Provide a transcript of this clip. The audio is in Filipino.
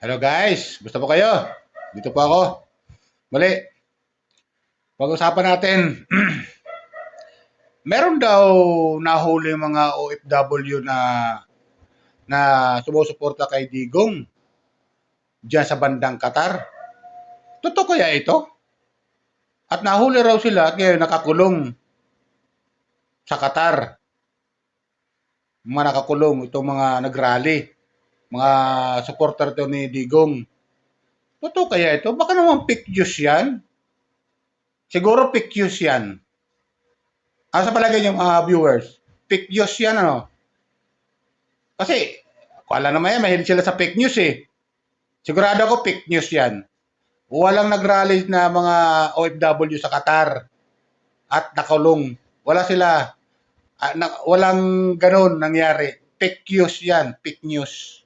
Hello guys, gusto po kayo? Dito po ako. Mali. Pag-usapan natin. Meron daw nahuli mga OFW na na sumusuporta kay Digong diyan sa bandang Qatar. Totoo kaya ito? At nahuli raw sila at ngayon nakakulong sa Qatar. Mga nakakulong itong mga nagrally mga supporter to ni Digong. Totoo kaya ito? Baka naman fake news yan. Siguro fake news yan. Ano sa palagay niyo mga viewers? Fake news yan ano? Kasi, kala naman yan, mahilig sila sa fake news eh. Sigurado ako fake news yan. Walang nagrally na mga OFW sa Qatar at nakulong. Wala sila. Ah, na, walang ganun nangyari. Fake news yan. Fake news.